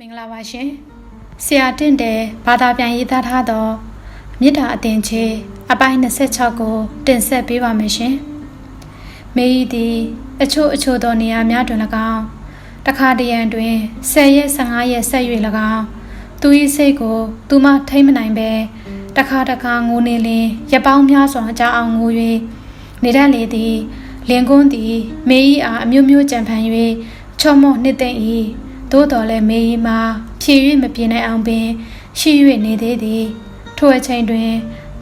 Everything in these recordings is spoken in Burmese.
မင်္ဂလာပါရှင်ဆရာတင့်တယ်ဘာသာပြန်ရေးသားထားသောမြစ်တာအတင်ချေအပိုင်း26ကို တင်ဆက်ပေးပါမယ်ရှင်မေဤသည်အချို့အချို့သောနေရာများတွင်၎င်းတခါတရံတွင်10ရက်15ရက်ဆက်၍၎င်းသူ၏စိတ်ကို သူမထိမ့်မနိုင်ပဲတခါတခါငိုနေလင်ရပောင်းများစွာကြောက်အောင်ငို၍နေတတ်လေသည်လင်ကွန်းသည် မေဤအားအမျိုးမျိုးကြံဖန်၍ချော့မော့နှစ်သိမ့်၏ သို့တော်လည်းမေဤမှာဖြည့်၍မပြင်းနိုင်အောင်ပင် ရှိ၍နေသေးသည်ထိုအချိန်တွင်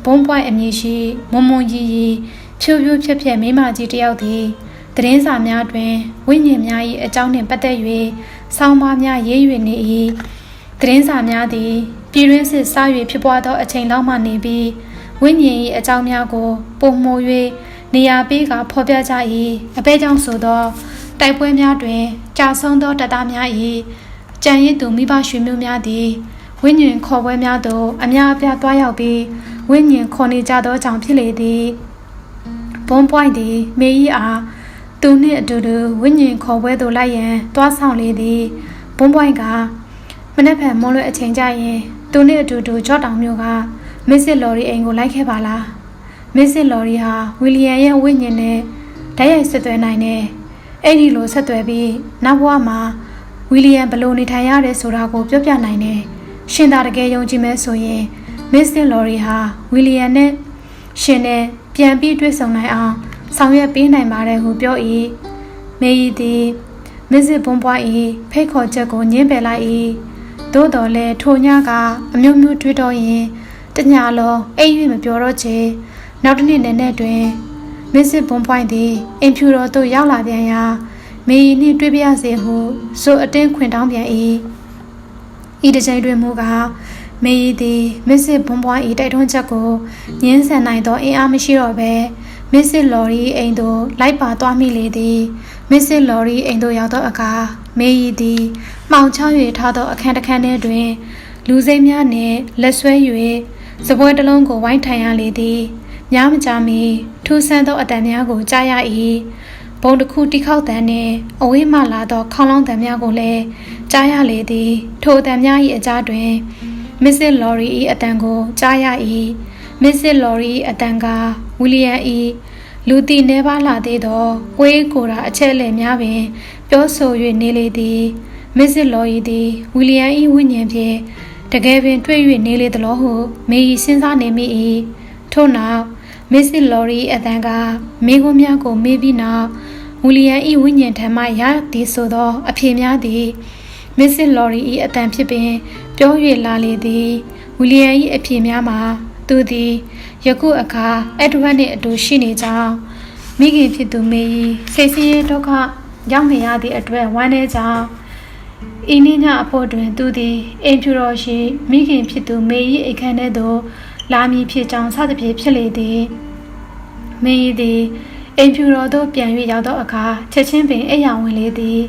ဘုံပွိုင်းအမည်ရှိမွန်မွန်ကြီးကြီးဖြိုးဖြိုးဖြက်ဖြက်မိမကြီးတယောက်သည်သတင်းစာများတွင်ဝိညာဉ်များ၏အကြောင်းနှင့်ပတ်သက်၍ဆောင်းပါးများရေး၍နေ၏သတင်းစာများသည်ပြည်တွင်းစစ်စား၍ဖြစ်ပွားသောအချိန်လောက်မှနေပြီးဝိညာဉ်၏အကြောင်းများကိုပုံမို၍နေရာပေးကဖော်ပြကြ၏အပဲကြောင့်ဆိုသော တိုက်ပွဲများတွင်ကြာဆုံးသောတပ်သားများ၏ကြံရည်သူမိဘရွှေမျိုးများသည်ဝိညာဉ်ခေါ်ပွဲများသို့အများအပြားတွားရောက်ပြီးဝိညာဉ်ခေါ်နေကြသောကြောင့်ဖြစ်လေသည်ဘွန်ပွိုင်းသည်မေကြီးအားသူနှင့်အတူတူဝိညာဉ်ခေါ်ပွဲသို့လိုက်ရန်တွားဆောင်လေသည်ဘွန်ပွိုင်းကမနေ့ဖက်မွန်လွဲအချိန်ကျရင်သူနှင့်အတူတူကြော့တောင်မျိုးကမစ်စစ်လော်ရီအိမ်ကိုလိုက်ခဲ့ပါလားမစ်စစ်လော်ရီဟာဝီလီယံရဲ့ဝိညာဉ်နဲ့ဓာတ်ရိုက်ဆက်သွယ်နိုင်တယ် အဲ့ဒီလိုဆက်သွယ်ပြီးနောက်ဘဝမှာဝီလီယံဘယ်လိုနေထိုင်ရတယ်ဆိုတာကိုပြောပြနိုင်တယ်ရှင်သာတကယ်ယုံကြည်မဲ့ဆိုရင်မစ်စစ်လော်ရီဟာဝီလီယံနဲ့ရှင်နဲ့ပြန်ပြီးတွေ့ဆုံနိုင်အောင်ဆောင်ရွက်ပေးနိုင်ပါတယ်ဟုပြော၏မေယီသည်မစ်စစ်ဘွန်ပွား၏ဖိတ်ခေါ်ချက်ကိုညှင်းပယ်လိုက်၏သို့တော်လည်းထိုညကအမျိုးမျိုးတွေးတော့ရင်တညာလုံးအိပ်၍မပြောတော့ချေနောက်တစ်နေ့နဲ့နဲ့တွင် မစ်စစ်ဘွန်ပွိုင်းသည်အင်ဖြူတော်သို့ရောက်လာပြန်ရာမေယီနှင့်တွေ့ပြရစေဟုဆိုအတင်းခွင်တောင်းပြန်၏ဤတစ်ချိန်တွင်မူကားမေယီသည်မစ်စစ်ဘွန်ပွိုင်း၏တိုက်တွန်းချက်ကိုညှင်းဆန်နိုင်သောအင်အားမရှိတော့ဘဲမစ်စစ်လော်ရီအိမ်သို့လိုက်ပါသွားမိလေသည်မစ်စစ်လော်ရီအိမ်သို့ရောက်သောအခါမေယီသည်မှောင်ချ၍ထားသောအခန်းတစ်ခန်းထဲတွင် လူစိမ်းများနှင့်လက်ဆွဲ၍စပွဲတစ်လုံးကိုဝိုင်းထိုင်ရလေသည် ညမကြမီထူးဆန်းသောအတန်များကိုကြားရ၏ဘုံတစ်ခုတိခောက်တန်နှင့်အဝေးမှလာသောခေါင်းလောင်းတန်များကိုလည်းကြားရလေသည် ထိုအတန်များ၏အကြားတွင်မစ်စစ်လော်ရီ၏အတန်ကိုကြားရ၏မစ်စစ်လော်ရီ၏အတန်ကဝီလီယံ၏လူတီနေပါလာသေးသောဝေးကိုရာအချက်အလက်များပင် ပြောဆို၍နေလေသည်မစ်စစ်လော်ရီသည်ဝီလီယံ၏ဝိညာဉ်ဖြင့်တကယ်ပင်တွေ့၍နေလေသလိုဟုမေဤစဉ်းစားနေမိ၏ထို့နောက် မစ်စစ်လော်ရီအတန်ကမိခွန်းများကိုမေးပြီးနောက်ဝီလီယံ၏ဝိညာဉ်ထံမှရသည်ဆိုသော အဖြေများသည်မစ်စစ်လော်ရီ၏အတန်ဖြစ်ပင် ပြော၍လာလေသည်ဝီလီယံ၏အဖြေများမှာ သူသည်ယခုအခါအက်ဒဝတ်နှင့်အတူရှိနေကြောင်းမိခင်ဖြစ်သူမေဤစိတ်ဆင်းရဲဒုက္ခရောက်နေရသည့်အတွက်ဝမ်းနည်းကြောင်းဤနေ့ညအဖို့တွင်သူသည်အိမ်ဖြူတော်ရှိမိခင်ဖြစ်သူမေဤအခန်းထဲသို့လာမည်ဖြစ်ကြောင်းစသဖြင့်ဖြစ်လေသည် မင်းဤသည်အိမ်ဖြူတော်သို့ပြန်၍ရောက်သောအခါချက်ချင်းပင်အိယာဝင်လေသည်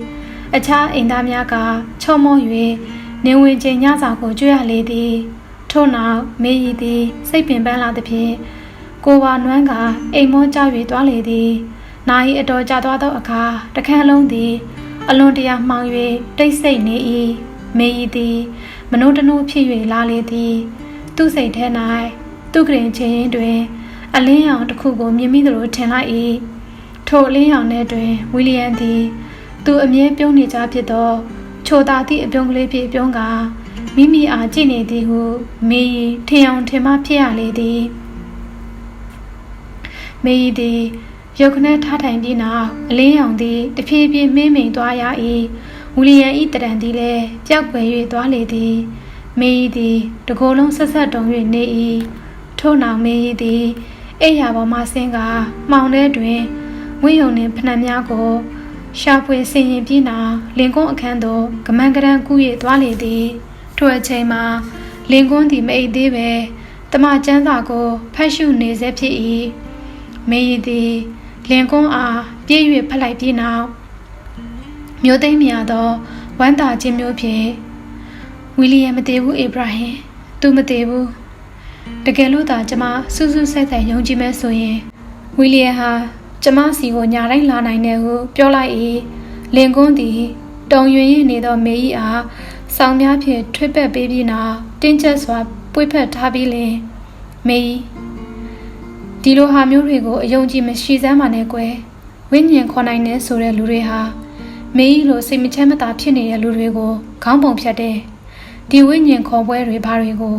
အခြားအိမ်သားများကချုံမော၍နေဝင်ချိန်ညစာကိုကြွရလေသည်ထို့နောက်မေဤသည်စိတ်ပင်ပန်းလာသည်ဖြင့်ကိုပါနွမ်းကအိမ်မောကြောက်၍သွားလေသည်နာဤအတော်ကြာသွားသောအခါတခန်းလုံးသည် အလွန်တရာမှောင်၍တိတ်ဆိတ်နေ၏မေဤသည်မနိုးတနိုးဖြစ်၍လာလေသည် သူ့စိတ်ထဲ၌သူ့ကရင်ချင်းတွင် အလင်းရောင်တစ်ခုကိုမြင်မိသလိုထင်လိုက်၏ထိုအလင်းရောင်ထဲတွင်ဝီလီယံသည် သူအမြဲပြုံးနေကြဖြစ်သောချိုသာသည့်အပြုံးကလေးဖြင့်ပြုံးကာမိမိအားကြည့်နေသည်ဟုမေးထင်အောင်ထင်မှဖြစ်ရလေသည်မေးသည်ရုတ်ခနဲ့ထားထိုင်ပြီးနောက်အလင်းရောင်သည်တဖြည်းဖြည်းမင်းမိန်သွားရ၏ဝီလီယံ၏တရံသည်လည်းပျောက်ကွယ်၍သွားလေသည်မေးသည်တကိုယ်လုံးဆက်ဆက်တုံ၍နေ၏ထို့နောက်မေးသည် အိယာပေါ်မှဆင်းကမှောင်ထဲတွင်ဝင်းယုံနှင့်ဖနှံများကို ရှာဖွေဆင်ရင်ပြီးနောက်လင်ကွန်းအခန်းသို့ကမန်ကရန်ကူး၍သွားလေသည်ထိုအချိန်မှာလင်ကွန်းသည်မအိပ်သေးပဲတမကျန်းစာကိုဖတ်ရှုနေစေဖြစ်၏မေးသည်လင်ကွန်းအားပြေး၍ဖက်လိုက်ပြီးနောက်မျိုးသိမ်းမြသောဝမ်းသာခြင်းမျိုးဖြင့်ဝီလီယံမတည်ဘူးအေဗရာဟင်သူမတည်ဘူး တကယ်လို့သာကျမစူးစူးဆက်ဆက်ယုံကြည်မဲ့ဆိုရင်ဝီလီယံဟာကျမစီကိုညာတိုင်းလာနိုင်တယ်ဟုပြောလိုက်၏လင်ကွန်းသည်တုံရွင်ရနေသောမေကြီးအားစဆောင်းများဖြင့်ထွေးပက်ပေးပြီးနောက်တင်းကျပ်စွာပွေ့ဖက်ထားပြီးလင်မေကြီးဒီလိုဟာမျိုးတွေကိုအယုံကြည်မရှိစမ်းပါနဲ့ကွယ်ဝိညာဉ်ခေါ်နိုင်တဲ့ဆိုတဲ့လူတွေဟာမေကြီးလိုစိတ်မချမ်းမသာဖြစ်နေတဲ့လူတွေကိုခေါင်းပုံဖြတ်တယ်ဒီဝိညာဉ်ခေါ်ပွဲတွေဘာတွေကို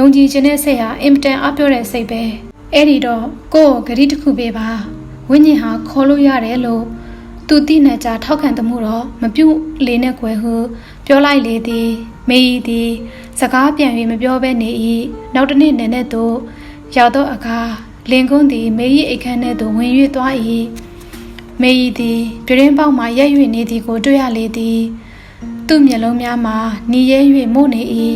ယုံကြည်ခြင်းနဲ့စိတ်ဟာအင်မတန်အပြောတဲ့စိတ်ပဲအဲ့ဒီတော့ကိုယ့်ကိုဂရိတစ်ခုပေးပါဝိညာဉ်ဟာခေါ်လို့ရတယ်လို့သူတိနဲ့ကြထောက်ခံတမှုတော့မပြုတ်လေနဲ့ကွယ်ဟု ပြောလိုက်လေသည်မေကြီးသည်စကားပြန်၍မပြောဘဲနေ၏နောက်တစ်နေ့နည်းနည်းသို့ရောက်သောအခါလင်ကွန်းသည်မေကြီးအိတ်ခမ်းထဲသို့ဝင်၍သွား၏မေကြီးသည်ပြတင်းပေါက်မှရက်၍နေသည်ကိုတွေ့ရလေသည်သူ့မျက်လုံးများမှာနီရဲ၍မို့နေ၏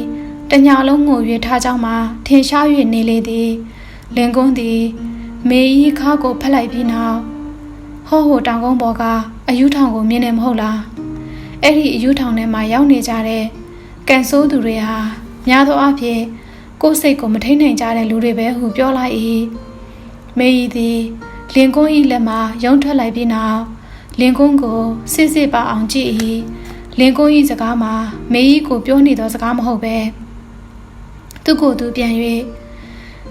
တညာလုံးငို၍ထားကြောင်းမှာထင်ရှား၍နေလေသည်လင်ကွန်းသည် မေကြီးခါကိုဖက်လိုက်ပြီးနောက်ဟောဟိုတောင်ကုန်းပေါ်ကအယူထောင်ကိုမြင်နေမဟုတ်လားအဲ့ဒီအယူထောင်ထဲမှာရောက်နေကြတဲ့ကန်ဆိုးသူတွေဟာများသောအားဖြင့်ကိုယ်စိတ်ကိုမထိန်နိုင်ကြတဲ့လူတွေပဲဟုပြောလိုက်၏မေကြီးသည်လင်ကွန်း၏လက်မှာရုံထွက်လိုက်ပြီးနောက်လင်ကွန်းကိုစစ်စစ်ပါအောင်ကြည့်၏လင်ကွန်း၏စကားမှာမေကြီးကိုပြောနေသောစကားမဟုတ်ပဲ သူ့ကိုယ်သူပြန်၍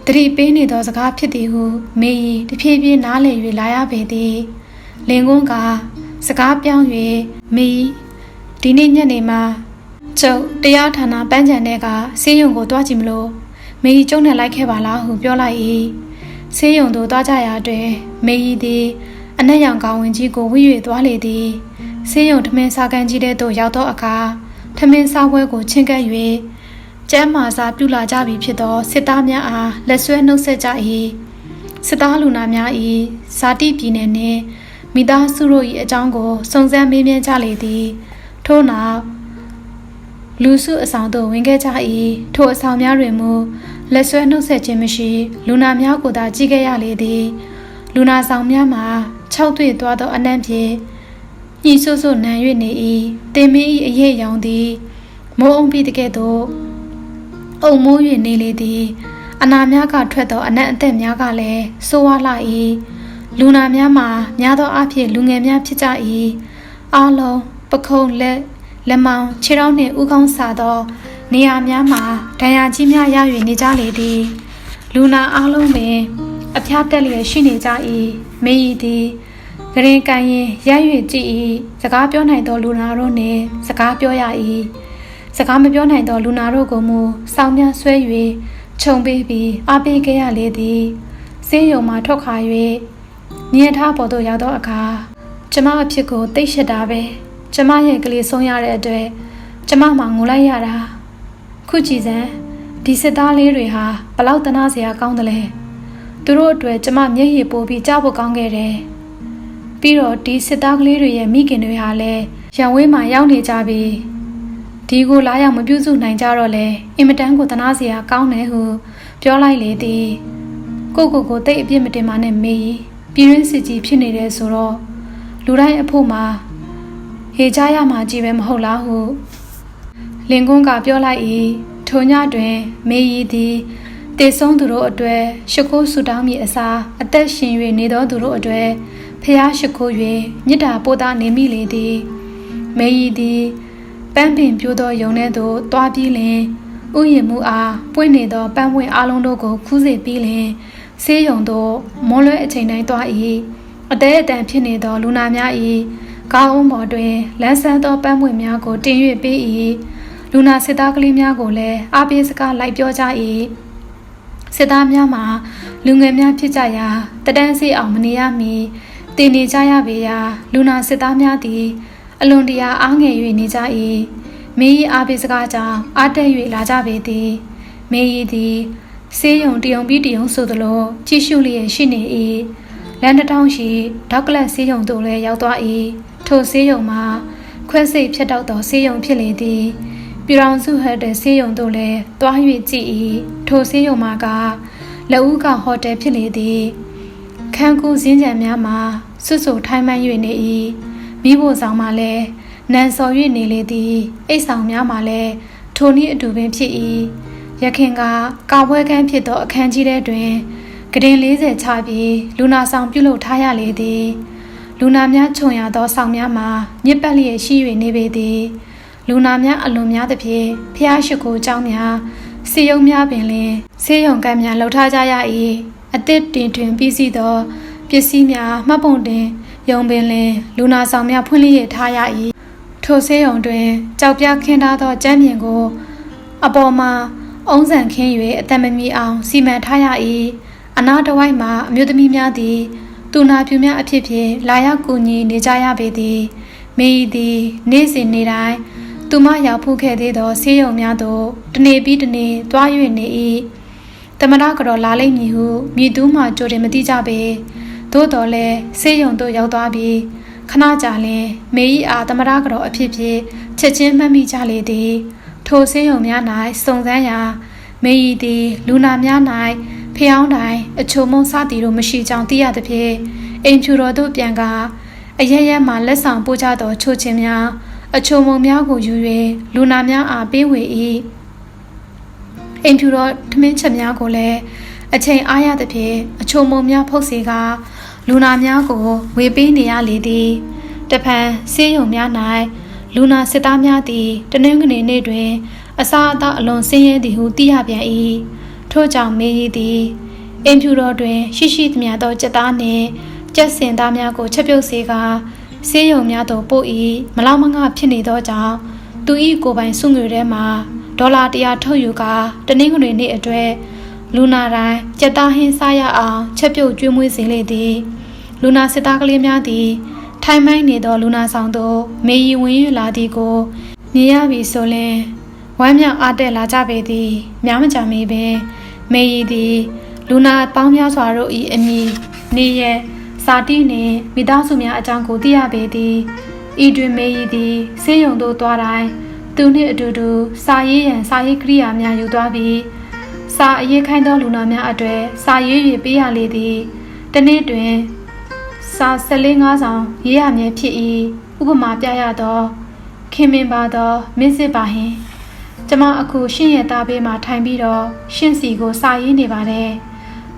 တတိပေးနေသောစကားဖြစ်သည်ဟုမေကြီးတဖြည်းဖြည်းနားလည်၍လာရပေသည်လင်ကွန်းကစကားပြောင်း၍မေကြီးဒီနေ့ညနေမှာကျုပ်တရားဌာနပန်းချန်တဲ့ကဆေးရုံကိုတွားကြည့်မလို့မေကြီးကျုံနဲ့လိုက်ခဲ့ပါလားဟုပြောလိုက်၏ဆေးရုံသို့တွားကြရာတွင်မေကြီးသည်အနက်ရောင်ကောင်ဝင်ကြီးကိုဝိ၍သွားလေသည်ဆေးရုံထမင်းစားကန်ကြီးတဲ့သို့ရောက်သောအခါထမင်းစားပွဲကိုချင်းကပ်၍ ကျမ်းမာစာပြုလာကြပြီဖြစ်သောစစ်သားများအားလက်ဆွဲနှုတ်ဆက်ကြ၏စစ်သားလူနာများ၏ဇာတိပြည်နယ်နှင့်မိသားစုတို့၏အကြောင်းကိုစုံစမ်းမေးမြန်းကြလေသည်ထို့နောက်လူစုအဆောင်သို့ဝင်ခဲ့ကြ၏ထိုအဆောင်များတွင်မူလက်ဆွဲနှုတ်ဆက်ခြင်းမရှိ လူနာများကိုသာကြည့်ခဲ့ရလေသည်လူနာဆောင်များမှာ၆တွေ့သွားသောအနံ့ဖြင့်ညှိဆွဆွနံ၍နေ၏တင်မင်း၏အရေးရောင်သည်မိုးအုံပြီးတကဲ့သို့ အုံမိုး၍နေလေသည်အနာများကထွက်သောအနံ့အသက်များကလည်းဆိုးဝါးလာ၏လူနာများမှာများသောအားဖြင့်လူငယ်များဖြစ်ကြ၏အားလုံးပခုံးလက်လက်မောင်းခြေထောက်နှင့်ဥကောင်းစာသော နေရာများမှာဒဏ်ရာကြီးများရ၍နေကြလေသည် လူနာအားလုံးပင်အဖျားတက်လျက်ရှိနေကြ၏မင်းဤသည်ဂရင်ကန်ရင်ရ၍ကြည့်၏စကားပြောနိုင်သောလူနာတို့နှင့်စကားပြောရ၏ စကားမပြောနိုင်သောလူနာတို့ကိုမူစောင်းများဆွဲ၍ခြုံပေးပြီးအားပေးခဲ့ရလေသည်ဆေးရုံမှထွက်ခါ၍မြင်ထားပေါ်သို့ရောက်သောအခါကျမအဖြစ်ကိုသိရှိတာပဲကျမရဲ့ကလေးဆုံးရတဲ့အတွက်ကျမမှငိုလိုက်ရတာခုကြည်စံဒီစစ်သားလေးတွေဟာဘလောက်တနာစရာကောင်းတယ်လဲသူတို့အတွက်ကျမမျက်ရည်ပိုးပြီးကြားဖို့ကောင်းခဲ့တယ်ပြီးတော့ဒီစစ်သားကလေးတွေရဲ့မိခင်တွေဟာလည်းရန်ဝေးမှာရောက်နေကြပြီ ဒီကိုလာရောက်မပြုစုနိုင်ကြတော့လဲအင်မတန်ကိုတနာစရာကောင်းတယ်ဟုပြောလိုက်လေသည်ကိုကိုကိုတိတ်အပြစ်မတင်ပါနဲ့မေးပြည်ရင်းစစ်ကြီးဖြစ်နေတယ်ဆိုတော့လူတိုင်းအဖို့မှာဟေကြရမှာကြီးပဲမဟုတ်လားဟုလင်ကွန်းကပြောလိုက်၏ထိုညတွင် မေရီသည်တေဆုံးသူတို့အတွေ့ရှ िख ိုးဆူတောင်းမိအစားအသက်ရှင်၍နေသောသူတို့အတွေ့ဖျားရှ िख ိုး၍မြစ်တာပို့သားနေမိလေသည်မေရီသည် ပန်းပင်ပြိုးသောယုံထဲသို့တွားပြီးလင်ဥယျာဉ်မှုအားပွင့်နေသောပန်းပွင့်အလုံးတို့ကိုခူးစေပြီးလင်ဆေးရုံသို့မွန်းလွဲအချိန်တိုင်းတွား၏အသေးအတန်ဖြစ်နေသောလူနာများ၏ကားအုံးပေါ်တွင်လန်းဆန်းသောပန်းပွင့်များကိုတင်၍ပေး၏လူနာစစ်သားကလေးများကိုလည်းအားပေးစကားလိုက်ပြောကြ၏စစ်သားများမှာလူငယ်များဖြစ်ကြရာတတန်းစီအောင်မနေရမီတည်နေကြရပေရာလူနာစစ်သားများသည် အလွန်တရာအားငယ်၍နေကြ၏မင်း၏အားပေးစကားကြောင့်အားတက်၍လာကြပေသည်မင်း၏သည်ဆေးရုံတယုံပြီးတယုံဆိုသလိုကြည့်ရှုလျက်ရှိနေ၏လန်ဒတောင်ရှိဒေါက်ကလတ်ဆေးရုံသို့လည်းရောက်သွား၏ထိုဆေးရုံမှာခွဲစိတ်ဖြစ်တော့သောဆေးရုံဖြစ်လေသည်ပြည်တော်စုဟတ်တဲ့ဆေးရုံသို့လည်းတွား၍ကြည့်၏ထိုဆေးရုံမှာကလက်ဦးကဟိုတယ်ဖြစ်လေသည်ခန်းကူစင်းကြံများမှာဆွဆွထိုင်းမှန်း၍နေ၏ မိဖို့ဆောင်မှာလည်းနန်စော်၍နေလေသည်အိတ်ဆောင်များမှာလည်းထိုနည်းအတူပင်ဖြစ်၏ရခင်ကကာပွဲခန်းဖြစ်သောအခန်းကြီးထဲတွင်ကတင်40ချပြီးလူနာဆောင်ပြုလုပ်ထားရလေသည်လူနာများခြုံရသောဆောင်များမှာညစ်ပတ်လျက်ရှိ၍နေပေသည် လူနာများအလွန်များသဖြင့်ဖျားရှိခိုးเจ้าများစီယုံများပင်လင်ဆေးရုံကမ်းများလှုပ်ထားကြရ၏အသစ်တင်တွင်ပြီးစီသောပစ္စည်းများမှတ်ပုံတင် ယုံပင်လင်လူနာဆောင်များဖွင့်လျက်ထားရ၏ထိုဆေးရုံတွင်ကြောက်ပြခင်းထားသောကျမ်းပြင်ကို အပေါ်မှာအုံးဆန်ခင်း၍အသက်မမီအောင် စီမံထားရ၏အနာတဝိုက်မှာအမျိုးသမီးများသည်သူနာပြူများအဖြစ်ဖြင့်လာရောက်ကူညီနေကြရပေသည်မိသည် နေ့စဉ်နေ့တိုင်းသူမရောက်ဖို့ခဲ့သေးသောဆေးရုံများသို့တနေ့ပြီးတနေ့တွား၍နေ၏တမရကတော့လာလိမ့်မည်ဟုမြည်သူမှကြိုတင်မသိကြပေ သို့တော်လည်းဆေးရုံသို့ရောက်သွားပြီးခဏကြာလျင်မေဤအားတမရကတော့အဖြစ်ဖြင့်ချက်ချင်းမှတ်မိကြလေသည်ထိုဆေးရုံများ၌စုံစမ်းရာမေဤသည်လူနာများ၌ဖျောင်းတိုင်းအချိုမုံစသည်တို့မရှိကြောင်းသိရသဖြင့်အိမ်ဖြူတော်သို့ပြန်ကားအရရက်မှလက်ဆောင်ပို့ကြသောချိုချင်းများအချိုမုံများကိုယူ၍လူနာများအားပေးဝေ၏အိမ်ဖြူတော်ထမင်းချက်များကိုလည်းအချိန်အားရသဖြင့်အချိုမုံများဖုတ်စေက လူနာများကိုဝေပေးနေရလေသည်တဖန်ဆေးရုံများ၌လူနာစစ်သားများသည်တနင်္ဂနွေနေ့တွင် အစာအသောက်အလွန်ဆင်းရဲသည်ဟုသိရပြန်၏ထို့ကြောင့်မေးသည်အိမ်ဖြူတော်တွင် ရှိရှိသမျှသောကြက်သားနှင့်ကြက်စင်သားများကိုချက်ပြုတ်စေကာဆေးရုံများသို့ပို့၏မလောက်မငှဖြစ်နေသောကြောင့်သူ၏ကိုယ်ပိုင်စုငွေထဲမှဒေါ်လာ100ထုတ်ယူကာတနင်္ဂနွေနေ့အတွက် လူနာတိုင်းကြက်သားဟင်းစားရအောင်ချက်ပြုတ်ကျွေးမွေးစေလေသည်လူနာစစ်သားကလေးများသည် ထိုင်မိုင်းနေသောလူနာဆောင်သို့မေယီဝင်၍လာသည်ကိုမြင်ရပြီဆိုလျှင်ဝမ်းမြောက်အားတက်လာကြပေသည်များမကြမီပင်မေယီသည် လူနာပေါင်းများစွာတို့၏အမည်နေရစာတိနှင့်မိသားစုများအကြောင်းကိုသိရပေသည်ဤတွင်မေယီသည်ဆေးရုံသို့သွားတိုင်းသူနှင့်အတူတူစာရေးရန်စာရေးကိရိယာများယူသွားပြီး စာအရေးခိုင်းသောလူနာများအတွေ့စာရေး၍ပေးရလေသည်တနေ့တွင်စာ14ငါးဆောင်ရေးရမည်ဖြစ်၏ဥပမာပြရသောခင်မင်ပါသောမင်းစစ်ပါဟင်ကျမအခုရှင့်ရဲ့သားဘေးမှာထိုင်ပြီးတော့ရှင့်စီကိုစာရေးနေပါတယ်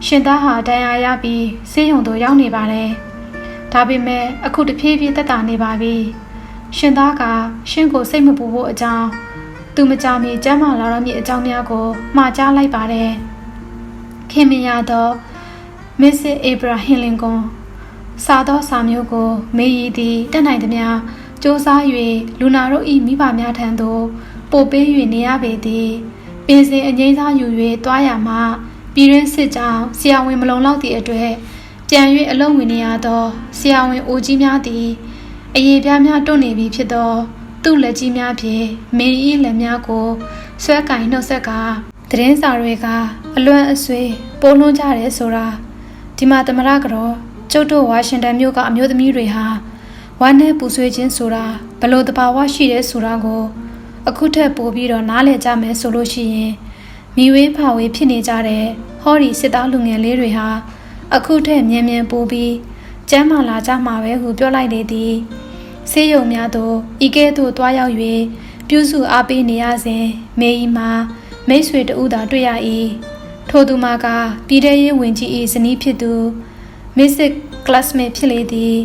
ရှင်သားဟာဒဏ်ရာရပြီးဆေးရုံသို့ရောက်နေပါတယ်ဒါပေမဲ့အခုတဖြည်းဖြည်းသက်သာနေပါပြီရှင်သားကရှင့်ကိုစိတ်မပူဖို့အကြောင်း သူမကြမီကျမ်းမာလာတော့မည်အကြောင်းများကိုမှားကြားလိုက်ပါတယ်ခင်မင်ရသောမစ္စစ်အေဗရာဟင်လင်ကွန်စာသောစာမျိုးကို မေရီသည်တက်နိုင်သမျှစ조사၍လူနာတို့၏မိဘများထံသို့ပို့ပေး၍နေရပေသည်ပင်စင်အငိမ့်စားယူ၍တွားရမှပြည်ရင်းစစ်ကြောင်းဆရာဝန်မလုံလောက်သည့်အတွက်ပြန်၍အလုံးဝင်နေရသောဆရာဝန်အိုကြီးများသည်အရေးပြားများတွန့်နေပြီဖြစ်သော သူ့လက်ကြီးများဖြင့်မေရီ၏လက်များကိုဆွဲကင်နှုတ်ဆက်ကသတင်းစာတွေကအလွမ်းအဆွေပိုးလွှန်းကြတယ်ဆိုတာဒီမှာသမရကတော့ကျုပ်တို့ဝါရှင်တန်မြို့ကအမျိုးသမီးတွေဟာဝမ်းနဲ့ပူဆွေးခြင်းဆိုတာဘလို့တဘာဝရှိတယ်ဆိုတာကို အခုထက်ပိုပြီးတော့နားလည်ကြမယ်ဆိုလို့ရှိရင်မိဝေးဖာဝေးဖြစ်နေကြတဲ့ဟောဒီစစ်သားလူငယ်လေးတွေဟာအခုထက်မြင်မြန်ပိုပြီးကျမ်းမာလာကြမှာပဲဟုပြောလိုက်လေသည် ဆေးရုံများသို့ဤကဲ့သို့တွားရောက်၍ပြုစုအားပေးနေရစဉ်မေဤမှာမိတ်ဆွေတဦးသာတွေ့ရ၏ထိုသူမှာကပြည်ထရေးဝင်ကြီး၏ဇနီးဖြစ်သူမစ်စစ်ကလစ်မေဖြစ်လေသည်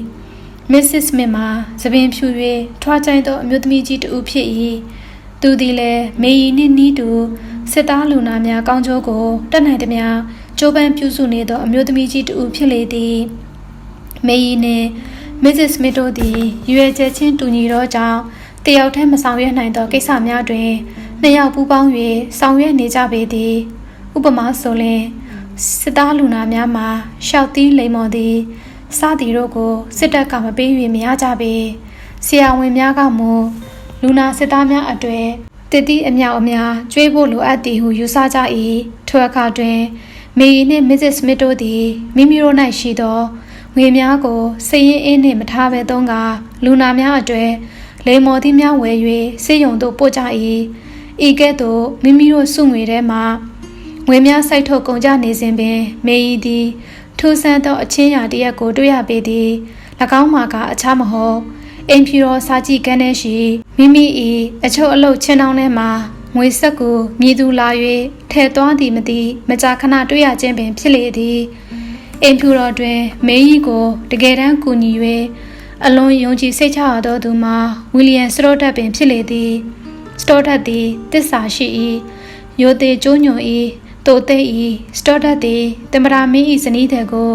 မစ္စစ်စမစ်မှာသပင်ဖြူ၍ထွားချိုင်းသောအမျိုးသမီးကြီးတဦးဖြစ်၏သူသည်လည်းမေယီနှင့်နီးတူစစ်သားလူနာများကောင်းကျိုးကိုတက်နိုင်သည်များကြိုးပမ်းပြုစုနေသောအမျိုးသမီးကြီးတဦးဖြစ်လေသည်မေယီနှင့် မစ္စစ်စမစ်တို့သည်ရွယ်ချက်ချင်းတူညီသောကြောင့်တယောက်တည်းမဆောင်ရွက်နိုင်သောကိစ္စများတွင်နှစ်ယောက်ပူးပေါင်း၍ဆောင်ရွက်နေကြပေသည်ဥပမာဆိုလျှင်စစ်သားလူနာများမှာရှောက်သီးလိမ္မော်သည်စသည်တို့ကိုစစ်တပ်ကမပေး၍မရကြပေဆရာဝန်များကမူလူနာစစ်သားများအတွေ့တည်တည်အမြောက်အများကျွေးဖို့လိုအပ်သည်ဟုယူဆကြ၏ထိုအခါတွင်မေရီနှင့်မစ္စစ်စမစ်တို့သည်မိမိတို့၌ရှိသော ငွေများကိုစည်ရင်အင်းနှင့်မထားဘဲသုံးကလူနာများအတွေ့လိမ္မော်သီးများဝယ်၍စေယုံသို့ပို့ကြ၏ဤကဲ့သို့မိမိတို့စုငွေထဲမှငွေများစိုက်ထုတ်ကုန်ကြနေစဉ်ပင်မေရီသည်ထူးဆန်းသောအချင်းရာတရက်ကိုတွေ့ရပေသည်၎င်းမှာကအခြားမဟုတ်အိမ်ဖြူတော်စာကြည့်ကန်းထဲရှိမိမိ၏အချုပ်အလုတ်ချင်းတောင်းထဲမှာငွေဆက်ကိုမြည်သူလာ၍ထဲသွားသည်မသိမကြာခဏတွေ့ရခြင်းပင်ဖြစ်လေသည် အိမ်ဖြူတော်တွင်မင်းကြီးကိုတကယ်တမ်းကူညီ၍အလွန်ယုံကြည်စိတ်ချရသောသူမှာဝီလီယံစတောဒတ်ပင်ဖြစ်လေသည်စတောဒတ်သည်တစ္ဆာရှိ၏ယိုသေးကျိုးညွန်၏တိုသိ၏စတောဒတ်သည်တမရာမင်း၏ဇနီးတဲ့ကို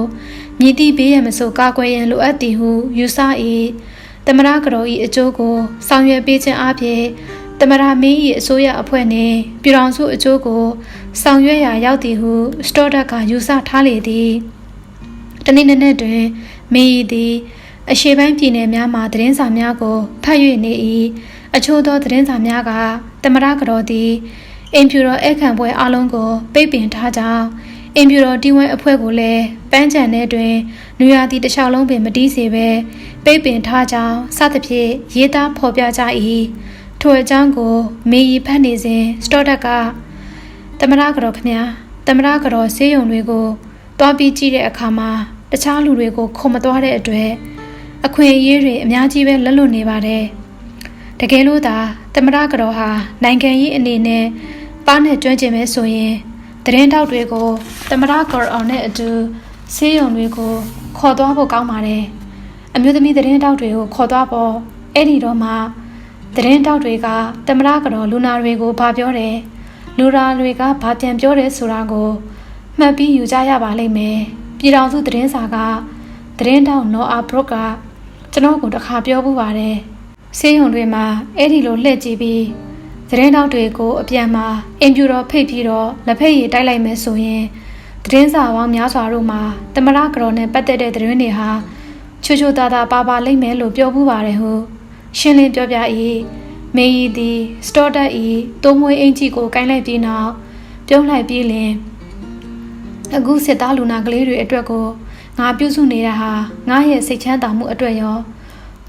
မြည်သည့်ဘေးရန်မဆိုကာကွယ်ရန်လိုအပ်သည်ဟုယူဆ၏တမရာကတော်၏အကျိုးကိုဆောင်ရွက်ပေးခြင်းအပြင်တမရာမင်း၏အစိုးရအဖွဲ့နှင့်ပြည်ထောင်စုအကျိုးကိုဆောင်ရွက်ရာရောက်သည်ဟုစတောဒတ်ကယူဆထားလေသည် တနေ့နေ့တွင်မင်း၏သည် အရှေ့ပိုင်းပြည်နယ်များမှသတင်းစာများကိုဖတ်၍နေ၏အချို့သောသတင်းစာများကတမရကတော်သည်အင်ဖြူတော်အခန့်ပွဲအလုံးကိုပိတ်ပင်ထားကြောင်းအင်ဖြူတော်တီဝဲအဖွဲ့ကိုလည်းပန်းချန်ထဲတွင်နွေရာသီတစ်လျှောက်လုံးပင်မတီးစေပဲပိတ်ပင်ထားကြောင်းစသဖြင့်ရေးသားဖော်ပြကြ၏ထိုအကြောင်းကိုမေရီဖတ်နေစဉ်စတော့ဒက်ကတမရကတော်ခမတမရကတော်ဆေးရုံတွေကိုတွားပြီးကြည့်တဲ့အခါမှာ တခြားလူတွေကိုခုံမသွားတဲ့အတွက်အခွင့်အရေးတွေအများကြီးပဲလက်လွတ်နေပါတယ်။တကယ်လို့သာတမရကတော်ဟာနိုင်ငံရေးအနေနဲ့ပါနဲ့ကျွမ်းကျင်မဲဆိုရင်သတင်းတောက်တွေကိုတမရကတော်နဲ့အတူဆေးရုံတွေကိုခေါ်သွားဖို့ကောင်းပါတယ်။အမျိုးသမီးသတင်းတောက်တွေကိုခေါ်သွားဖို့အဲ့ဒီတော့မှသတင်းတောက်တွေကတမရကတော်လူနာတွေကိုဗာပြောတယ်။လူနာတွေကဗာပြန်ပြောတယ်ဆိုတာကိုမှတ်ပြီးယူကြရပါလိမ့်မယ်။ ပြည်တော်စုသတင်းစာကသတင်းတောက်နော်အာဘရုတ်ကကျွန်တော်ကိုတခါပြောဘူးပါတယ်ဆေးရုံတွေမှာအဲ့ဒီလိုလှည့်ကြည့်ပြီးသတင်းတောက်တွေကိုအပြန်မှာအင်ပြူတော်ဖိတ်ပြီးတော့လက်ဖက်ရည်တိုက်လိုက်မယ်ဆိုရင်သတင်းစာပေါင်းများစွာတို့မှာတမရကတော်နဲ့ပတ်သက်တဲ့သတင်းတွေဟာချူချူတာတာပါပါလိမ့်မယ်လို့ပြောဘူးပါတယ်ဟုရှင်းလင်းပြောပြ၏မေယီသည်စတော့တက်ဤတိုးမွေးအင်ကြီးကိုကိုင်းလိုက်ပြီးနောက်ပြုံးလိုက်ပြီးလင် အခုစစ်သားလူနာကလေးတွေအတွက်ကိုငါပြုစုနေတာဟာငါရဲ့စိတ်ချမ်းသာမှုအတွက်ရော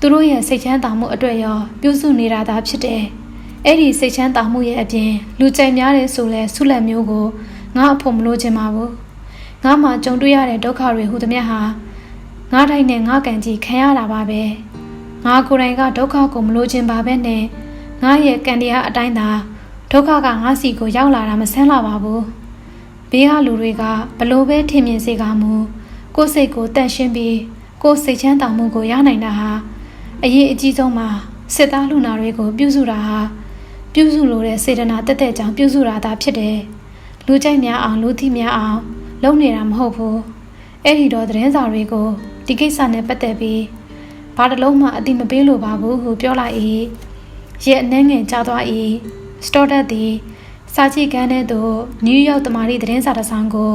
သူတို့ရဲ့စိတ်ချမ်းသာမှုအတွက်ရော ပြုစုနေတာသာဖြစ်တယ်။အဲ့ဒီစိတ်ချမ်းသာမှုရဲ့အပြင်လူကြိုက်များတဲ့ဆိုလဲဆုလက်မျိုးကိုငါအဖို့မလို့ချင်ပါဘူး။ငါမှကြုံတွေ့ရတဲ့ဒုက္ခတွေဟူသမျှဟာငါတိုင်းနဲ့ငါကံကြီးခံရတာပါပဲ။ငါကိုယ်တိုင်ကဒုက္ခကိုမလို့ချင်ပါပဲနဲ့ငါရဲ့ကံတရားအတိုင်းသာဒုက္ခကငါစီကိုရောက်လာတာမဆန်းလာပါဘူး။ ဘေးကလူတွေကဘလို့ပဲထင်မြင်စေကမူကိုယ်စိတ်ကိုတန့်ရှင်းပြီးကိုယ်စိတ်ချမ်းသာမှုကိုရနိုင်တာဟာအရေးအကြီးဆုံးမှာစစ်သားလူနာတွေကိုပြုစုတာဟာပြုစုလိုတဲ့စေတနာတက်တဲ့ကြောင့်ပြုစုတာသာဖြစ်တယ်လူကြိုက်များအောင်လူသိများအောင်လုပ်နေတာမဟုတ်ဘူးအဲ့ဒီတော့သတင်းစာတွေကိုဒီကိစ္စနဲ့ပတ်သက်ပြီးဘာတလုံးမှအတိမပေးလိုပါဘူးဟုပြောလိုက်၏ရဲ့အနှဲငယ်ကြားသွား၏စတော့ဒတ်သည် စာကြည့်ကန်းတဲ့သို့နယူးယောက်တမာရီသတင်းစာတစ်စောင်ကို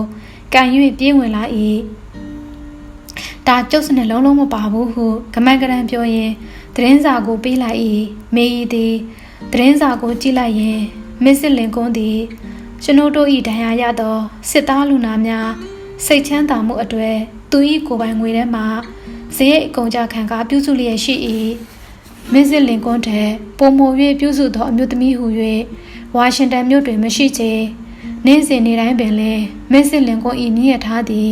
ကန်၍ပြေးဝင်လာ၏ဒါကျုပ်စနဲ့လုံးလုံးမပါဘူးဟုကမန်ကရန်ပြောရင်သတင်းစာကိုပေးလိုက်၏မေဤသည်သတင်းစာကိုကြည့်လိုက်ရင်မစ်စစ်လင်ကွန်းသည်ကျွန်ုပ်တို့၏ဒဏ်ရာရသောစစ်သားလူနာများစိတ်ချမ်းသာမှုအတွေ့သူ၏ကိုယ်ပိုင်ငွေထဲမှဇေယျအကုန်ကြခံကပြုစုလျက်ရှိ၏မစ်စစ်လင်ကွန်းတဲ့ပုံမ၍ပြုစုသောအမျိုးသမီးဟု၍ ဝါရှင်တန်မြို့တွင်မရှိချေနေ့စဉ်နေ့တိုင်းပင်လင်မစ်စစ်လင်ကွန်း၏မြင့်ရထားသည်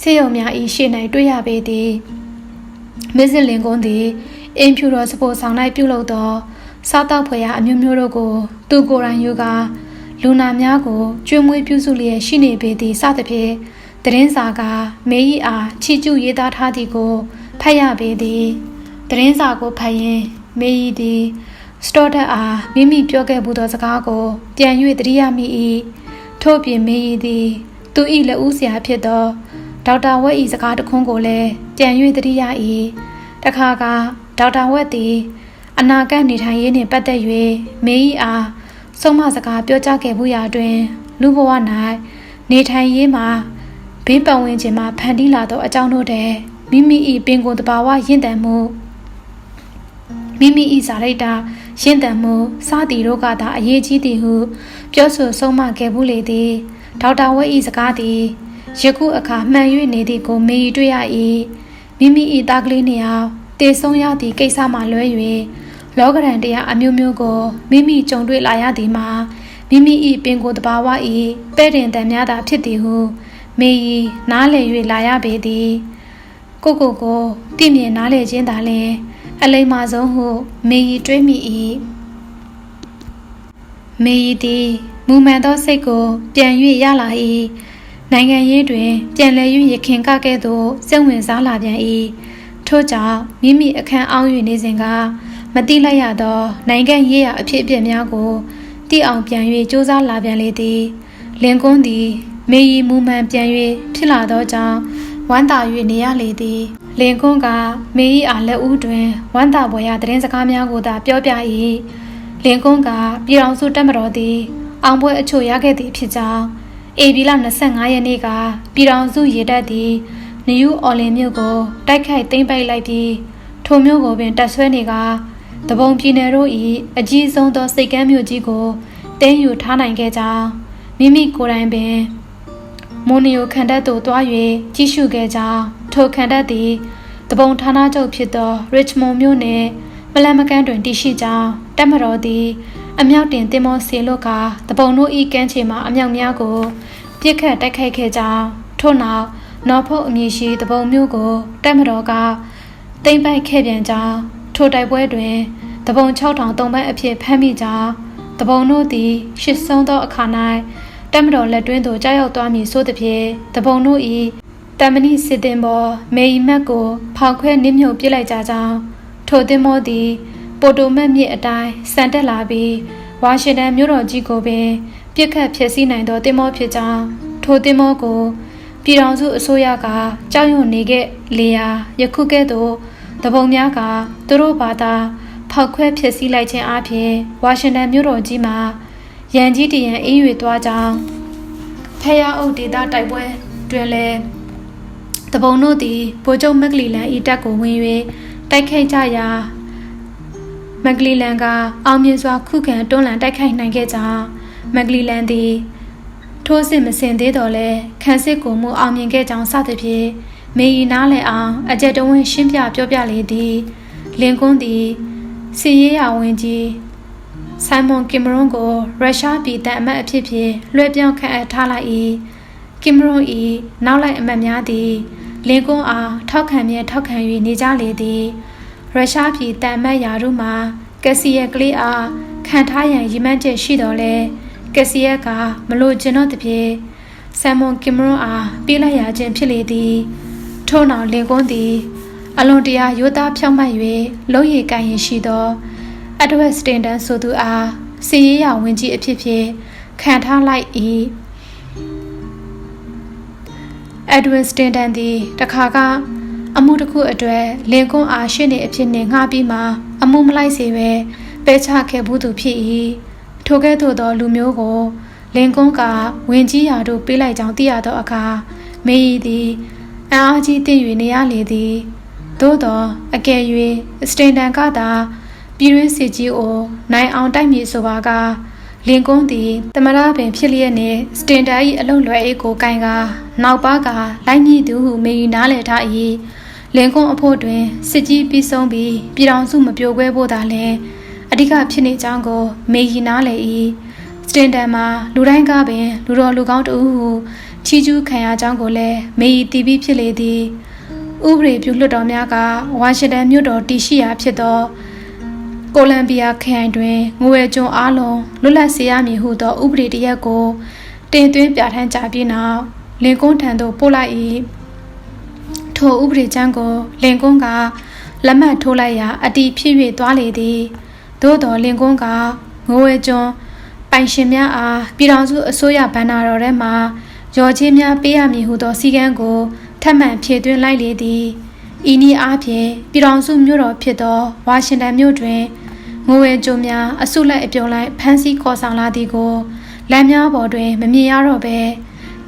ဆေးရုံများ၏ရှေ့၌တွေ့ရပေသည်မစ်စစ်လင်ကွန်းသည်အင်ဖြူတော်စပိုဆောင်၌ပြုလုပ်သောစားတောက်ဖွယ်ရာအမျိုးမျိုးတို့ကို သူကိုယ်တိုင်ယူကာလူနာများကိုကျွေးမွေးပြုစုလျက်ရှိနေပေသည်စသဖြင့်သတင်းစာကမေကြီးအားချီကျူရေးသားထားသည်ကိုဖတ်ရပေသည်သတင်းစာကိုဖတ်ရင်မေကြီးသည် စတော့တက်အားမိမိပြောခဲ့မှုသောစကားကို ပြန်၍သတိရမိ၏ထို့ပြင်မေကြီးသည် သူ၏လက်ဦးဆရာဖြစ်သောဒေါက်တာဝက်ဤစကားတခွန်းကိုလည်းပြန်၍သတိရ၏တခါကဒေါက်တာဝက်သည်အနာဂတ်နေထိုင်ရေးနှင့်ပတ်သက်၍မေဤအားဆုံးမစကားပြောကြားခဲ့မှုရာတွင် လူဘဝ၌နေထိုင်ရေးမှာဘေးပတ်ဝန်းကျင်မှာဖန်တီးလာသောအကြောင်းတို့တဲ့မိမိ၏ပင်ကိုယ်တဘာဝရင့်တန်မှုမိမိ၏ဇာရိတာ ရင့်တန်မှုစသည်တို့ကသာအရေးကြီးသည်ဟု ပြောဆိုဆုံးမခဲ့မှုလေသည်ဒေါက်တာဝက်ဤစကားသည်ယခုအခါမှန်၍နေသည်ကိုမေတွေ့ရ၏မိမိ၏သားကလေးနှစ်ယောက်တည်ဆုံးရသည့်ကိစ္စမှလွဲ၍လောကရန်တရားအမျိုးမျိုးကိုမိမိကြုံတွေ့လာရသည်မှာမိမိ၏ပင်ကိုယ်တဘာဝ၏ပဲ့တင်တန်များသာဖြစ်သည်ဟုမေဤနားလည်၍လာရပေသည်ကိုကိုကိုတည်မြင်နားလည်ခြင်းသာလျှင် အလိမ္မာဆုံးဟုမေဤတွေးမိ၏မေဤသည်မူမှန်သောစိတ်ကို ပြန်၍ရလာ၏နိုင်ငံရေးတွင် ပြန်လည်၍ရခင်ကကဲ့သို့စိတ်ဝင်စားလာပြန်၏ထို့ကြောင့်မိမိအခန်းအောင်း၍နေစဉ်ကမတိလိုက်ရသော နိုင်ငံရေးရာအဖြစ်အပျက်များကိုတိအောင်ပြန်၍စူးစမ်းလာပြန်လေသည်လင်ကွန်းသည် မေရီမူမှန်ပြန်၍ဖြစ်လာသောကြောင့် ဝမ်းသာ၍နေရလေသည်လင်ကွန်းကမေရီအားလက်ဦးတွင်ဝမ်းသာပွဲရာသတင်းစကားများကိုသာပြောပြ၏လင်ကွန်းကပြည်တော်စုတက်မတော်သည် အောင်ပွဲအချို့ရခဲ့သည်ဖြစ်ကြောင်းဧပြီလ25ရက်နေ့ကပြည်တော်စုရေတပ်သည်နယူးအော်လင်မြို့ကိုတိုက်ခိုက်သိမ်းပိုက်လိုက်ပြီးထိုမြို့ကိုပင်တပ်ဆွဲနေကတပုံပြည်နယ်တို့၏အကြီးဆုံးသောစိတ်ကမ်းမြို့ကြီးကိုတင်းယူထားနိုင်ခဲ့ကြောင်းမိမိကိုယ်တိုင်ပင် မွန်နီယိုခံတပ်သို့တွား၍ကြီးစုခဲ့ကြောင်းထိုခံတပ်သည်တပုံဌာနချုပ်ဖြစ်သော Richmond မြို့နယ်မလန်မကန်းတွင်တည်ရှိကြောင်းတပ်မတော်သည်အမြောက်တင်တင်မောဆေလွတ်ကတပုံတို့ဤကမ်းခြေမှအမြောက်များကိုပြစ်ခတ်တိုက်ခိုက်ခဲ့ကြောင်းထို့နောက်နော်ဖုတ်အမည်ရှိတပုံမျိုးကိုတပ်မတော်ကတိမ့်ပိုက်ခဲ့ပြန်ကြောင်းထိုတိုက်ပွဲတွင်တပုံ6000သုံးပန်းအဖြစ်ဖမ်းမိကြောင်းတပုံတို့သည်ရှစ်ဆုံးသောအခါ၌ တပ်မတော်လက်တွင်းသို့ကြောက်ရောက်သွားမည်ဆိုသဖြင့်တပုံတို့၏တမဏိစစ်တင်ပေါ်မေယီမက်ကို ဖောက်ခွဲနစ်မြုပ်ပစ်လိုက်ကြကြောင်းထိုတင်မောသည်ပိုတိုမက်မြစ်အတိုင်းစံတက်လာပြီးဝါရှင်တန်မြို့တော်ကြီးကိုပင်ပြစ်ခတ်ဖျက်ဆီးနိုင်သောတင်မောဖြစ်ကြောင်းထိုတင်မောကိုပြည်တော်စုအစိုးရကကြောက်ရွံ့နေခဲ့လေရာယခုကဲ့သို့တပုံများကသူတို့ဘာသာဖောက်ခွဲဖျက်ဆီးလိုက်ခြင်းအပြင်ဝါရှင်တန်မြို့တော်ကြီးမှာ ရန်ကြီးတရန်အေးရွေသွားကြောင်းဖះအုပ်ဒေတာတိုက်ပွဲတွင်လည်းတပုံတို့သည်ဗိုလ်ချုပ်မက်ကလီလန်ဤတပ်ကိုဝင်၍တိုက်ခိုက်ကြရာမက်ကလီလန်ကအောင်မြင်စွာခုခံတွန်းလှန်တိုက်ခိုက်နိုင်ခဲ့ကြောင်းမက်ကလီလန်သည်ထိုးစစ်မစင်သေးတော့လဲခန်းစစ်ကိုမှုအောင်မြင်ခဲ့ကြောင်းစသဖြင့်မေယီနားလည်အောင်အကြက်တဝင်းရှင်းပြပြောပြလေသည်လင်ကွန်းသည်စီရေးရဝင်ကြီး ဆိုင်မွန်ကင်မရွန်ကိုရုရှားပြည်တပ်အမတ်အဖြစ်ဖြင့်လွှဲပြောင်းခန့်အပ်ထားလိုက်၏ကင်မရွန်၏နောက်လိုက်အမတ်များသည်လင်ကွန်းအားထောက်ခံမြဲထောက်ခံ၍နေကြလေသည်ရုရှားပြည်တပ်အမတ်ရာတို့မှာကစီယက်ကလေးအားခံထားရန်ရည်မှန်းချက်ရှိတော်လဲကစီယက်ကမလို့ကျင်တော့တပြေဆမ်မွန်ကင်မရွန်အားပြေးလိုက်ရခြင်းဖြစ်လေသည်ထို့နောက်လင်ကွန်းသည် အလွန်တရာရိုးသားဖြောင့်မတ်၍လုံးရည်ကန်ရင်ရှိသော အဒဝက်စတင်တန်ဆိုသူအားစီရေးရဝင်ကြီးအဖြစ်ဖြင့်ခံထားလိုက်၏အဒဝက်စတင်တန်သည်တခါကအမှုတစ်ခုအတွက်လင်ကွန်းအားရှင်းနေအဖြစ်နှင့်ငှားပြီးမှအမှုမလိုက်စေပဲပဲချခဲ့ဘူးသူဖြစ်၏ထိုကဲ့သို့သောလူမျိုးကိုလင်ကွန်းကဝင်ကြီးရာတို့ပေးလိုက်ကြောင်းသိရသောအခါမေယီသည်အံအားကြီးတည်၍နေရလေသည်သို့သောအကယ်၍စတင်တန်ကသာ ပြည်တွင်းစစ်ကြီးကိုနိုင်အောင်တိုက်မြေဆိုပါကလင်ကွန်းသည်တမရပင်ဖြစ်လျက်နှင့်စတင်တာ၏အလုံးလွယ်အိတ်ကိုကင်ကနောက်ပါကလိုက်မြည်သူဟုမေယူနားလည်ထား၏လင်ကွန်းအဖို့တွင်စစ်ကြီးပြီးဆုံးပြီးပြည်တော်စုမပြိုကွဲဖို့သာလျှင်အဓိကဖြစ်နေကြောင်းကို မေယူနားလည်၏စတင်တန်မှာလူတိုင်းကပင် လူတော်လူကောင်းတူဟုချီကျူးခံရကြောင်းကိုလည်းမေယူတီးပြီးဖြစ်လေသည်ဥပဒေပြုလွှတ်တော်များကဝါရှင်တန်မြို့တော်တည်ရှိရာဖြစ်သော ကိုလံဘီယာခရိုင်တွင်ငွေကျွန်းအားလုံးလွတ်လပ်စေရမည်ဟုသောဥပဒေတရက်ကိုတင်သွင်းပြဋ္ဌာန်းကြပြီးနောက်လင်ကွန်းထံသို့ပို့လိုက်၏ထိုဥပဒေချမ်းကိုလင်ကွန်းကလက်မှတ်ထိုးလိုက်ရာအတီးဖြစ်၍သွားလေသည်သို့တော်လင်ကွန်းကငွေကျွန်းပိုင်ရှင်များအားပြည်ထောင်စုအစိုးရဗန္နာတော်ထဲမှရော်ချင်းများပေးရမည်ဟုသောစည်းကမ်းကိုထပ်မံဖြည့်သွင်းလိုက်လေသည် ဤနည်းအားဖြင့်ပြည်ထောင်စုမြို့တော်ဖြစ်သောဝါရှင်တန်မြို့တွင်ငိုဝဲကြိုးများအစုလိုက်အပြုံလိုက်ဖမ်းဆီးခေါ်ဆောင်လာသည်ကိုလမ်းများပေါ်တွင်မမြင်ရတော့ဘဲ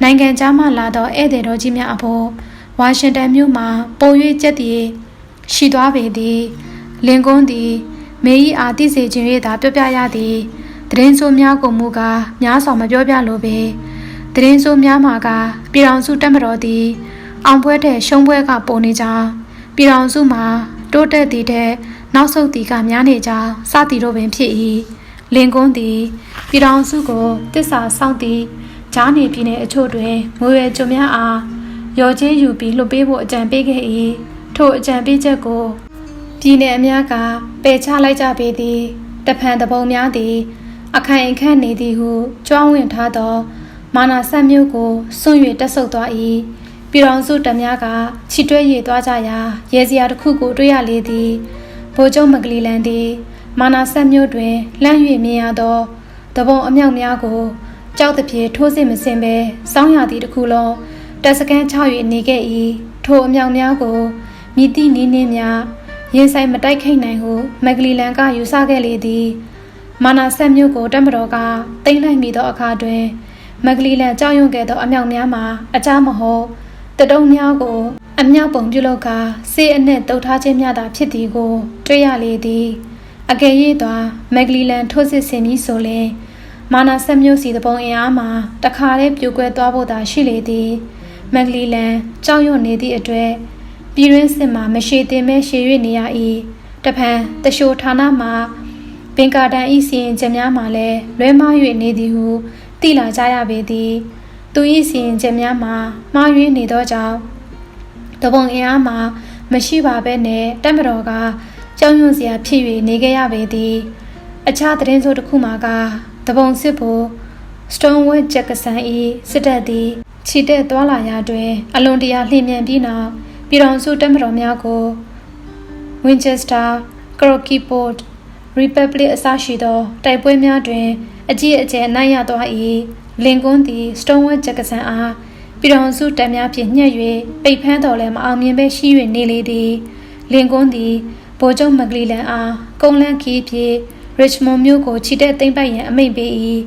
နိုင်ငံခြားမှလာသောဧည့်သည်တော်ကြီးများအဖို့ဝါရှင်တန်မြို့မှာပုံ၍ကျက်တည်ရှိသွားပေသည်လင်ကွန်းသည်မေဤအားသိစေခြင်း၍သာပြောပြရသည်တရင်ဆိုးများကိုမူကားများစွာမပြောပြလိုပေတရင်ဆိုးများမှာကပြည်တော်စုတက်မတော်သည်အောင်ပွဲတဲ့ရှုံးပွဲကပုံနေကြောင်း ပြည်တော်စုမှာတိုးတက်သည်တဲ့နောက်ဆုတ်သည်ကများနေကြောင်းစသည်တို့ပင်ဖြစ်၏လင်ကွန်းသည်ပြည်တော်စုကိုတစ္ဆာဆောင်သည်ဂျားနေပြည်နယ်အချို့တွင်ငွေရကြုံများအားရော်ချင်းယူပြီးလွှတ်ပေးဖို့အကြံပေးခဲ့၏ထို့အကြံပေးချက်ကိုပြည်နယ်အများကပယ်ချလိုက်ကြပေသည်တဖန်တပုံများသည်အခိုင်အခန့်နေသည်ဟုကြွားဝင်ထားသော မာနာဆက်မျိုးကိုစွန့်၍တက်ဆုပ်သွား၏ ပြည်တော်စုတမများကချီတွဲရည်သွားကြရာရဲစရာတစ်ခုကိုတွေ့ရလေသည်ဗိုလ်ချုပ်မကလီလန်သည်မာနာဆက်မြို့တွင်လှမ်း၍မြင်ရသောတပုံအမြောက်များကိုကြောက်သည်ဖြင့်ထိုးစစ်မစင်ပဲစောင်းရသည့်တစ်ခုလုံးတက်စကန်ချ၍နေခဲ့၏ထိုအမြောက်များကိုမြည်သည့်နည်းနည်းများရင်ဆိုင်မတိုက်ခိုက်နိုင်ဟုမကလီလန်ကယူဆခဲ့လေသည်မာနာဆက်မြို့ကိုတက်မတော်ကတိမ့်လိုက်မိသောအခါတွင်မကလီလန်ကြောက်ရွံ့ခဲ့သောအမြောက်များမှာအကြမဟုတ် တတုံးများကို အမြောက်ပုံပြုလုပ်ကာစေးအနှက်တုတ်ထားခြင်းများသာဖြစ်သည်ကိုတွေ့ရလေသည်အကယ်၍သာမက်ဂလီလန်ထိုးစစ်ဆင်ပြီးဆိုလျှင်မာနာဆက်မျိုးစီတပုံအင်အားမှာတခါတည်းပြိုကွဲသွားဖို့သာရှိလေသည်မက်ဂလီလန်ကြောက်ရွံ့နေသည့်အတွက်ပြည်ရင်းစစ်မှာမရှိတင်မဲ့ရှေ၍နေရ၏တဖန်တရှိုဌာနမှာဘင်ကာတန်ဤစီရင်ချက်များမှာလည်းလွဲမား၍နေသည်ဟုသိလာကြရပေသည် သူ၏စီရင်ချက်များမှာမှားယွင်းနေသောကြောင့်တပုံအင်အားမှာမရှိပါဘဲနဲ့တက်မတော်ကကြောင်ရွံ့စရာဖြစ်၍နေခဲ့ရပေသည်အခြားသတင်းဆိုတစ်ခုမှာကတပုံစစ်ဖို့ Stonewall Jackson ၏စစ်တပ်သည်ခြိတက်သွားလာရာတွင် အလွန်တရာလှည့်မြန်ပြီးနောက်ပြည်တော်စုတက်မတော်များကို Winchester, Crokeyport, Republic အစရှိသောတိုက်ပွဲများတွင် အကြီးအကျယ်နိုင်ရသွား၏ လင်ကွန်းသည် Stonewall Jackson အားပြည်တော်စုတပ်များဖြင့်ညှက်၍ပိတ်ဖမ်းတော်လည်းမအောင်မြင်ပဲရှိ၍နေလေသည်လင်ကွန်းသည်ဗိုလ်ချုပ်မကလီလန်အားကုန်းလန်းခီးဖြင့် Richmond မြို့ကိုခြိတက်သိမ်းပိုက်ရန်အမိန့်ပေး၏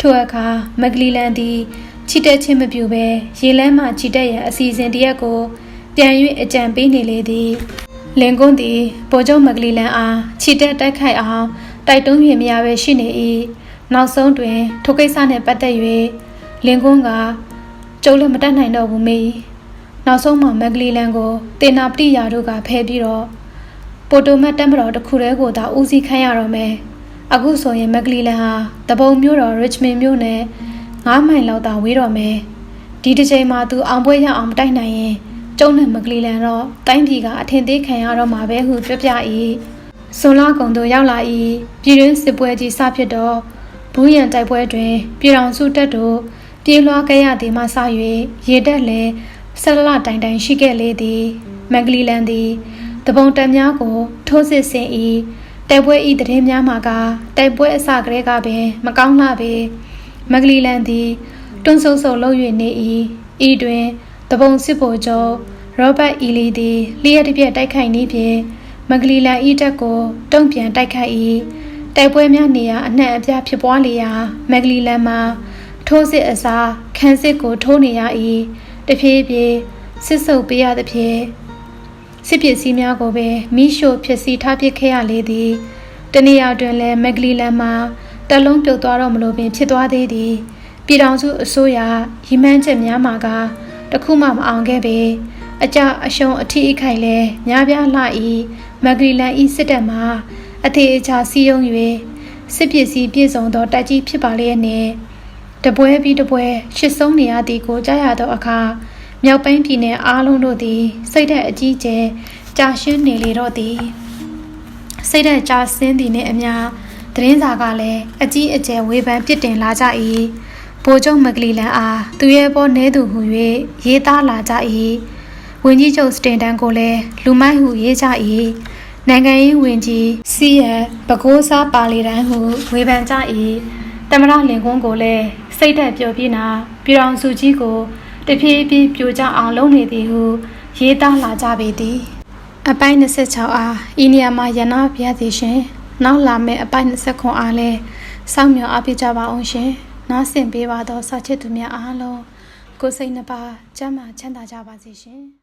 ထိုအခါမကလီလန်သည်ခြိတက်ခြင်းမပြုဘဲရေလန်းမှခြိတက်ရန်အစီအစဉ်တရက်ကိုပြန်၍အကြံပေးနေလေသည်လင်ကွန်းသည်ဗိုလ်ချုပ်မကလီလန်အားခြိတက်တိုက်ခိုက်အောင်တိုက်တွန်း၍မရပဲရှိနေ၏ နောက်ဆုံးတွင်ထိုကိစ္စနှင့်ပတ်သက်၍လင်ကွန်းကကျုပ်လည်းမတတ်နိုင်တော့ဘူးမေနောက်ဆုံးမှာမက်ကလီလန်ကိုတေနာပတိယာတို့ကဖဲပြီးတော့ပိုတိုမတ်တမ်ဘတော်တစ်ခုတည်းကိုသာဦးစီးခိုင်းရတော့မယ်အခုဆိုရင်မက်ကလီလန်ဟာတပုံမျိုးတော် Richmond မြို့နဲ့9မိုင်လောက်သာဝေးတော့မယ်ဒီတစ်ချိန်မှာသူအောင်ပွဲရအောင်မတိုက်နိုင်ရင်ကျုံနဲ့မကလီလန်တော့တိုင်းပြည်ကအထင်သေးခံရတော့မှာပဲဟုပြောပြ၏ဆွန်လာကုံတို့ရောက်လာ၏ပြည်တွင်းစစ်ပွဲကြီးစဖြစ်တော့ ဘူးရန်တိုက်ပွဲတွင် ပြည်တော်စုတပ်တို့ပြေးလွှားခဲ့ရသည်မှစ၍ရေတက်လည်းဆက်လတိုင်တိုင်ရှိခဲ့လေသည်မက်ကလီလန်သည်တပုံတက်များကို ထိုးစစ်ဆင်၏တိုက်ပွဲဤတည်င်းများမှာကတိုက်ပွဲအစကတည်းကပင်မကောင်းလှပေမက်ကလီလန်သည်တွန်းဆုပ်ဆုပ်လှုပ်၍နေ၏ဤတွင်တပုံစစ်ဗိုလ်ချုပ်ရောဘတ်အီလီသည်လျှက်တစ်ပြက်တိုက်ခိုက်နေဖြင့်မက်ကလီလန်ဤတက်ကိုတုံ့ပြန်တိုက်ခိုက်၏ တိုက်ပွဲများနေရာအနှံ့အပြားဖြစ်ပွားလေရာမက်ကလီလန်မှာထိုးစစ်အစားခန်းစစ်ကိုထိုးနေရ၏တဖြည်းဖြည်းစစ်ဆုပ်ပေးရသဖြင့်စစ်ပစ္စည်းများကိုပဲမိရှို့ဖြစ်စီထားပစ်ခဲ့ရလေသည်တနေရာတွင်လည်းမက်ကလီလန်မှာတလုံးပြုတ်သွားတော့မလို့ပင်ဖြစ်သွားသေးသည်ပြည်ထောင်စုအစိုးရရီမန်းချက်များမှာကတခုမှမအောင်ခဲ့ပေအကြအရှုံးအထီးအခိုက်လဲများပြားလှ၏မက်ကလီလန်ဤစစ်တပ်မှာ အသေးအချာစီးယုံ၍စစ်ပစ္စည်းပြည့်စုံသောတိုက်ကြီးဖြစ်ပါလျက်နှင့်တပွဲပြီးတပွဲရှစ်ဆုံးနေရသည်ကိုကြားရသောအခါမြောက်ပိုင်းပြည်နယ်အားလုံးတို့သည် စိတ်ဓာတ်အကြီးကျယ်ကြာရှင်းနေလေတော့သည်စိတ်ဓာတ်ကြာဆင်းသည်နှင့်အမျှသတင်းစာကလည်းအကြီးအကျယ်ဝေဖန်ပြစ်တင်လာကြ၏ဗိုလ်ချုပ်မကလီလန်အားသူရဲ့ပေါ်နေသူဟု၍ရေးသားလာကြ၏ဝင်းကြီးချုပ်စတင်တန်ကိုလည်းလူမိုက်ဟုရေးကြ၏ နိုင်ငံရေးဝင်ကြီးစီရန်ပကိုးစားပါလီတန်းဟုဝေဖန်ကြ၏တမရလင်ကွန်းကိုလည်းစိတ်သက်ပျော်ပြင်းနာပြည်တော်စုကြီးကိုတဖြည်းဖြည်းပြိုကျအောင်လုပ်နေသည်ဟုရေးသားလာကြပေသည်အပိုင်း26အားဤနေရာမှာရနာပြရသည်ရှင်နောက်လာမယ့်အပိုင်း29အားလဲစောင့်မျှော်အားပေးကြပါအောင်ရှင်နားဆင်ပေးပါသောစာချစ်သူများအားလုံးကိုယ်စိတ်နှပါကျမ်းမာချမ်းသာကြပါစေရှင်